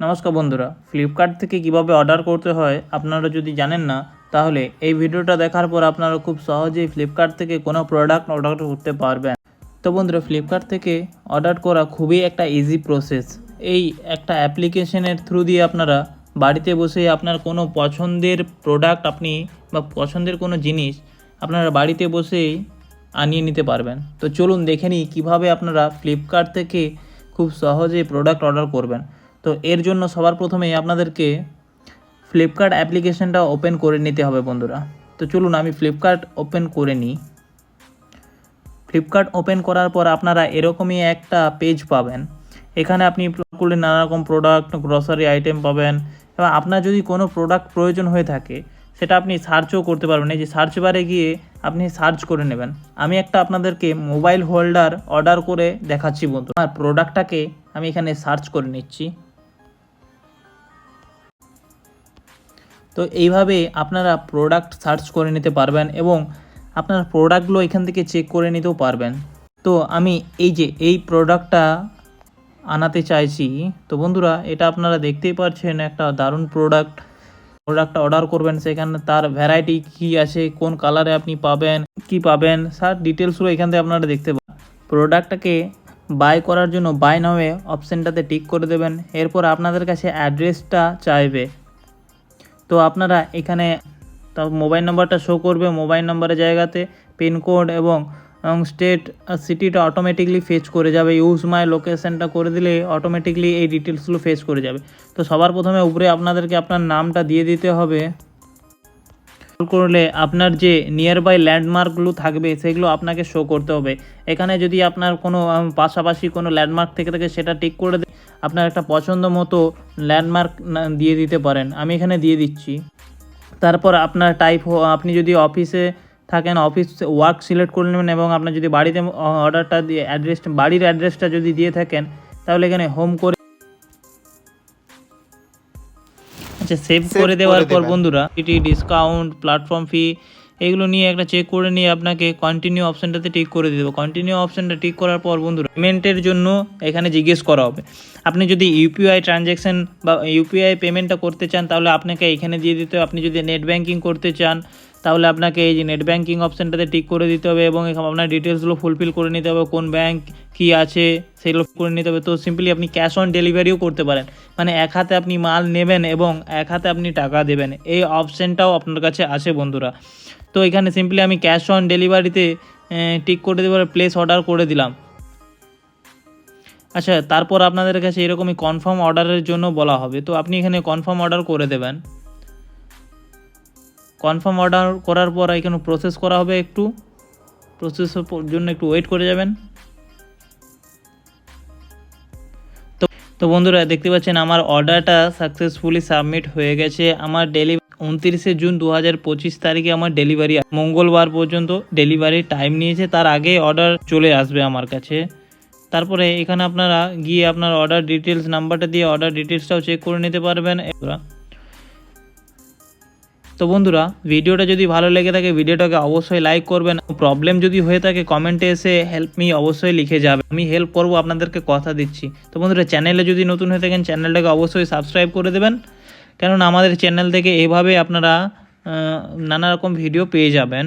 নমস্কার বন্ধুরা ফ্লিপকার্ট থেকে কীভাবে অর্ডার করতে হয় আপনারা যদি জানেন না, তাহলে এই ভিডিওটা দেখার পর আপনারা খুব সহজেই ফ্লিপকার্ট থেকে কোনো প্রোডাক্ট অর্ডার করতে পারবেন। তো বন্ধুরা ফ্লিপকার্ট থেকে অর্ডার করা খুবই একটা ইজি প্রসেস এই একটা অ্যাপ্লিকেশনের থ্রু দিয়ে আপনারা বাড়িতে বসে আপনার কোনো পছন্দের প্রোডাক্ট আপনি বা পছন্দের কোনো জিনিস আপনারা বাড়িতে বসেই আনিয়ে নিতে পারবেন। তো চলুন দেখে নিই কীভাবে আপনারা ফ্লিপকার্ট থেকে খুব সহজেই প্রোডাক্ট অর্ডার করবেন। তো এর জন্য সবার প্রথমেই আপনাদেরকে ফ্লিপকার্ট অ্যাপ্লিকেশনটা ওপেন করে নিতে হবে বন্ধুরা। তো চলুন আমি ফ্লিপকার্ট ওপেন করে নিই। ফ্লিপকার্ট ওপেন করার পর আপনারা এরকমই একটা পেজ পাবেন। এখানে আপনি করলে নানা রকম প্রোডাক্ট গ্রসারি আইটেম পাবেন। এবং আপনার যদি কোনো প্রোডাক্ট প্রয়োজন হয়ে থাকে, সেটা আপনি সার্চও করতে পারবেন। এই যে সার্চ বারে গিয়ে আপনি সার্চ করে নেবেন। আমি একটা আপনাদেরকে মোবাইল হোল্ডার অর্ডার করে দেখাচ্ছি বন্ধু আর প্রোডাক্টটাকে আমি এখানে সার্চ করে নিচ্ছি। তো এইভাবে আপনারা প্রোডাক্ট সার্চ করে নিতে পারবেন এবং আপনার প্রোডাক্টগুলো এখান থেকে চেক করে নিতেও পারবেন। তো আমি এই যে এই প্রোডাক্টটা আনাতে চাইছি, তো বন্ধুরা এটা আপনারা দেখতেই পাচ্ছেন একটা দারুণ প্রোডাক্ট প্রোডাক্টটা অর্ডার করবেন, সেখানে তার ভ্যারাইটি কি আছে, কোন কালারে আপনি পাবেন, কি পাবেন স্যার ডিটেলসগুলো এখান থেকে আপনারা দেখতে পাবেন প্রোডাক্টটাকে বাই করার জন্য বাই নামে অপশানটাতে টিক করে দেবেন, এরপর আপনাদের কাছে অ্যাড্রেসটা চাইবে। তো আপনারা এখানে মোবাইল নাম্বারটা শো করবে, মোবাইল নাম্বারের জায়গাতে পিনকোড এবং স্টেট সিটিটা অটোমেটিকলি ফেচ করে যাবে। ইউজ মাই লোকেশনটা করে দিলে অটোমেটিকলি এই ডিটেলসগুলো ফেচ করে যাবে। তো সবার প্রথমে উপরে আপনাদেরকে আপনার নামটা দিয়ে দিতে হবে। করলে আপনার যে নিয়ার বাই ল্যান্ডমার্কগুলো থাকবে, সেগুলো আপনাকে শো করতে হবে। এখানে যদি আপনার কোনো পাশাপাশি কোনো ল্যান্ডমার্ক থেকে থাকে, সেটা টিক করে আপনার একটা পছন্দ মতো ল্যান্ডমার্ক দিয়ে দিতে পারেন। আমি এখানে দিয়ে দিচ্ছি। তারপর আপনার টাইপ আপনি যদি অফিসে থাকেন অফিস ওয়ার্ক সিলেক্ট করে নেবেন এবং আপনার যদি বাড়িতে অর্ডারটা দিয়ে অ্যাড্রেস বাড়ির অ্যাড্রেসটা যদি দিয়ে থাকেন, তাহলে এখানে হোম করে আচ্ছা সেভ করে দেওয়ার পর বন্ধুরা এটি ডিসকাউন্ট প্ল্যাটফর্ম ফি এগুলো নিয়ে একটা চেক করে নিয়ে আপনাকে কন্টিনিউ অপশানটাতে টিক করে দিয়ে দেবো। কন্টিনিউ অপশানটা টিক করার পর বন্ধুরা পেমেন্টের জন্য এখানে জিজ্ঞেস করা হবে। আপনি যদি ইউপিআই ট্রানজ্যাকশান বা ইউপিআই পেমেন্টটা করতে চান তাহলে আপনাকে এখানে দিয়ে দিতে হবে। আপনি যদি নেট ব্যাঙ্কিং করতে চান তাহলে আপনাকে এই যে নেট ব্যাঙ্কিং অপশানটাতে টিক করে দিতে হবে এবং আপনার ডিটেলসগুলো ফুলফিল করে নিতে হবে, কোন ব্যাঙ্ক কী আছে সেগুলো করে নিতে হবে। তো সিম্পলি আপনি ক্যাশ অন ডেলিভারিও করতে পারেন। মানে এক হাতে আপনি মাল নেবেন এবং এক হাতে আপনি টাকা দেবেন। এই অপশানটাও আপনার কাছে আছে বন্ধুরা। তো এখানে সিম্পলি আমি ক্যাশ অন ডেলিভারিতে টিক করে দেবার প্লেস অর্ডার করে দিলাম। আচ্ছা তারপর আপনাদের কাছে এরকমই কনফার্ম অর্ডারের জন্য বলা হবে। তো আপনি এখানে কনফার্ম অর্ডার করে দেবেন। কনফার্ম অর্ডার করার পর এখানে প্রসেস করা হবে একটু? প্রসেসের জন্য একটু ওয়েট করে যাবেন। তো তো বন্ধুরা দেখতে পাচ্ছেন আমার অর্ডারটা সাকসেসফুলি সাবমিট হয়ে গেছে। আমার ডেলিভারি উনত্রিশে জুন দু হাজার পঁচিশ তারিখে আমার ডেলিভারি মঙ্গলবার পর্যন্ত ডেলিভারি টাইম নিয়েছে। তার আগে অর্ডার চলে আসবে আমার কাছে। তারপরে এখানে আপনারা গিয়ে আপনার অর্ডার ডিটেলস নাম্বারটা দিয়ে অর্ডার ডিটেলসটাও চেক করে নিতে পারবেন। তো বন্ধুরা, ভিডিওটা যদি ভালো লেগে থাকে, ভিডিওটাকে অবশ্যই লাইক করবেন। প্রবলেম যদি হয়ে থাকে কমেন্টে এসে হেল্প মি অবশ্যই লিখে যাবে। আমি হেল্প করব, আপনাদেরকে কথা দিচ্ছি। তো বন্ধুরা চ্যানেলে যদি নতুন হয়ে থাকেন চ্যানেলটাকে অবশ্যই সাবস্ক্রাইব করে দেবেন। কেননা, আমাদের চ্যানেল থেকে এভাবে আপনারা নানা রকম ভিডিও পেয়ে যাবেন।